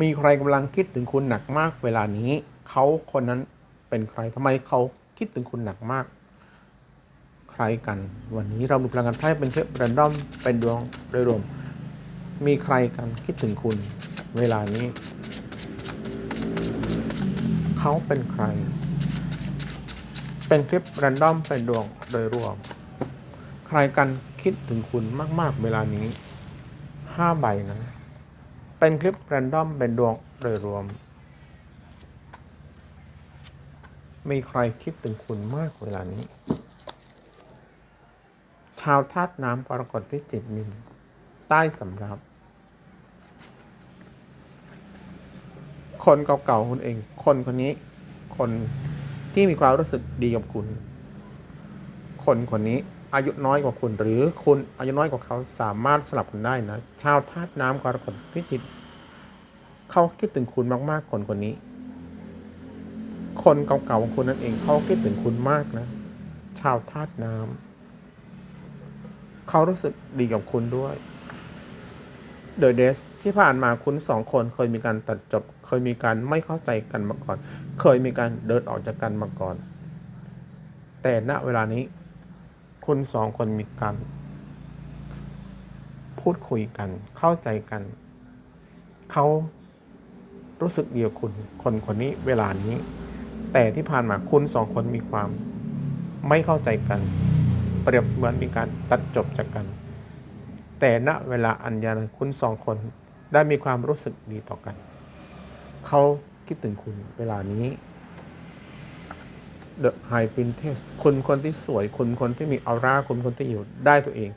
มีใครกำลังคิดถึงคุณหนักมากเวลานี้ เขาคนนั้นเป็นใครทำไมเขาคิดถึงคุณหนักมาก ใครกัน วันนี้เรามีพลังงานไพ่เป็นเทปแรนดอมเป็นดวงโดยรวม มีใครกันคิดถึงคุณเวลานี้ เขาเป็นใคร เป็นคลิปแรนดอมเป็นดวงโดยรวม ใครกันคิดถึงคุณมาก ๆ เวลานี้ห้าใบนะ เป็นคลิปแรนดอมเป็นดวงโดยรวม มีใครคิดถึงคุณมากเวลานี้ ชาวธาตุน้ำปรากฏพิจิตรมินใต้สำรับ คนเก่าๆคุณเอง คนคนนี้ คนที่มีความรู้สึกดีกับคุณ คนคนนี้ อายุน้อยกว่าคุณ หรือคุณอายุน้อยกว่าเขาสามารถสลับกันได้นะ ชาวธาตุน้ำกรกฎพิจิตรเขาคิดถึงคุณมากๆคนคนนี้ คนเก่าๆของคุณนั่นเองเขาคิดถึงคุณมากนะ ชาวธาตุน้ำเขารู้สึกดีกับคุณด้วยเดอะเดสที่ผ่านมาคุณสองคนเคยมีการตัดจบ เคยมีการไม่เข้าใจกันมาก่อน เคยมีการเดินออกจากกันมาก่อน แต่ณเวลานี้ คุณสองคนมีการพูดคุยกัน เข้าใจกัน เขารู้สึกเดียวคุณ คนคนนี้เวลานี้ แต่ที่ผ่านมาคุณสองคนมีความ ไม่เข้าใจกัน เปรียบเสมือนมีการตัดจบจากกัน แต่ณเวลาอัญญาณคุณสองคนได้มีความรู้สึกดีต่อกัน เขาคิดถึงคุณเวลานี้ The High Princess คุณคนที่สวย คุณคนที่มีออร่า คุณคนที่อยู่ได้ตัวเอง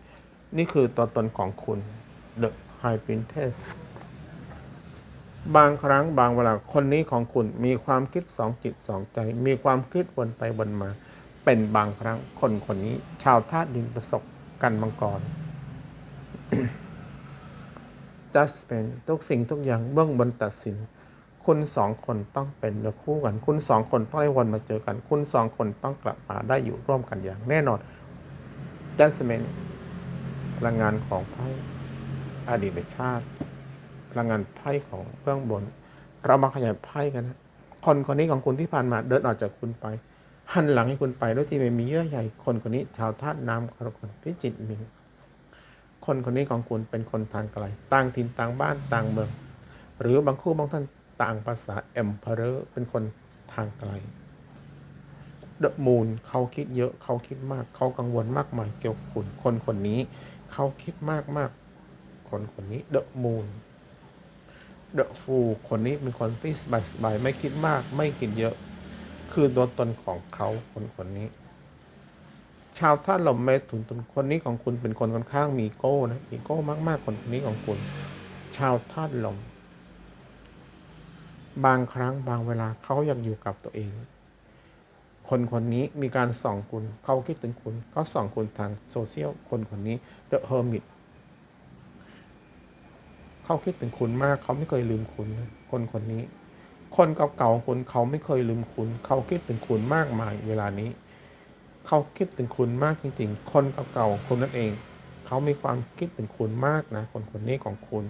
นี่คือตัวตนของคุณ The High Princess บางครั้งบางเวลาคนนี้ของคุณมีความคิดสองจิตสองใจ มีความคิดวนไปวนมา เป็นบางครั้งคนคนนี้ ชาวธาตุดินประสบกันมังกรจัสเป็นทุกสิ่งทุกอย่างเบื้องบนตัดสิน คุณสองคนต้องเป็นเนื้อคู่กัน คุณสองคนต้องได้วนมาเจอกัน คุณสองคนต้องกลับมาได้อยู่ร่วมกันอย่างแน่นอนจัสเมนพลังงานของไพ่อดีตชาติ พลังงานไพ่ของเบื้องบน เรามาขยายไพ่กันนะคนคนนี้ของคุณที่ผ่านมาเดินออกจากคุณไปหันหลังให้คุณไปด้วยที่ไม่มีเยื่อใยคนคนนี้ชาวธาตุน้ำกรกฎพิจิตรมิงคนคนนี้ของคุณเป็นคนทางไกลต่างถิ่นต่างบ้านต่างเมือง หรือบางคู่บางท่าน ต่างภาษาเอ็มเพรอร์เป็นคนทางไกลเดอะมูนเขาคิดเยอะเขาคิดมาก เขากังวลมากมายเกี่ยวกับคุณคนคนนี้ เขาคิดมากมากคนคนนี้เดอะมูนเดอะฟูคนนี้เป็นคนที่สบายสบายไม่คิดมาก ไม่คิดเยอะ คือตัวตนของเขาคนคนนี้ ชาวท่านลมเมถุนตุนคนนี้ของคุณเป็นคนค่อนข้างมีโก้นะมีโก้มากๆคนคนนี้ของคุณ ชาวท่านลม บางครั้งบางเวลาเขาอยากอยู่กับตัวเอง คนคนนี้มีการส่องคุณเขาคิดถึงคุณเขาส่องคุณทางโซเชียลคนคนนี้ The Hermit เขาคิดถึงคุณมากเขาไม่เคยลืมคุณ คนคนนี้ คนเก่าๆคุณเขาไม่เคยลืมคุณ เขาคิดถึงคุณมากมายเวลานี้ เขาคิดถึงคุณมากจริง ๆ คนเก่าๆคุณนั่นเอง เขามีความคิดถึงคุณมากนะ คนคนนี้ของคุณ